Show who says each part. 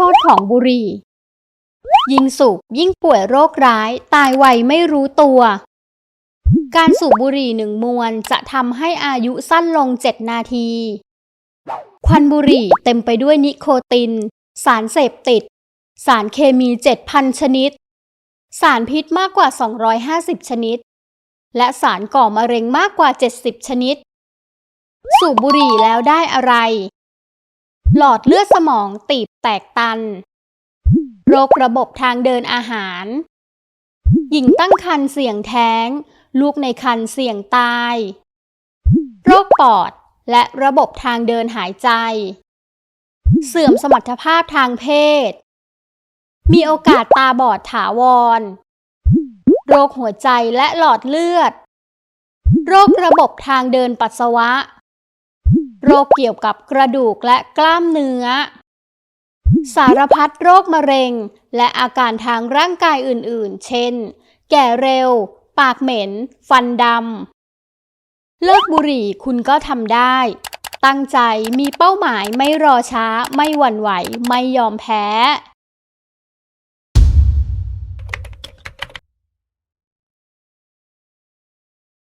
Speaker 1: โทษของบุหรี่ ยิ่งสูบยิ่งป่วยโรคร้าย ตายไวไม่รู้ตัว การสูบบุหรี่หนึ่งมวนจะทำให้อายุสั้นลง7นาที ควันบุหรี่เต็มไปด้วยนิโคติน สารเสพติด สารเคมี 7,000 ชนิด สารพิษมากกว่า 250 ชนิด และสารก่อมะเร็งมากกว่า 70 ชนิด สูบบุหรี่แล้วได้อะไร หลอดเลือดสมองตีบแตกตัน โรคระบบทางเดินอาหาร หญิงตั้งครรภ์เสี่ยงแท้ง ลูกในครรภ์เสี่ยงตาย โรคปอดและระบบทางเดินหายใจ เสื่อมสมรรถภาพทางเพศ มีโอกาสตาบอดถาวร โรคหัวใจและหลอดเลือด โรคระบบทางเดินปัสสาวะ โรคเกี่ยวกับกระดูกและกล้ามเนื้อ สารพัดโรคมะเร็ง และอาการทางร่างกายอื่นๆ เช่น แก่เร็ว ปากเหม็น ฟันดำ เลิกบุหรี่คุณก็ทำได้ ตั้งใจมีเป้าหมายไม่รอช้าไม่หวั่นไหวไม่ยอมแพ้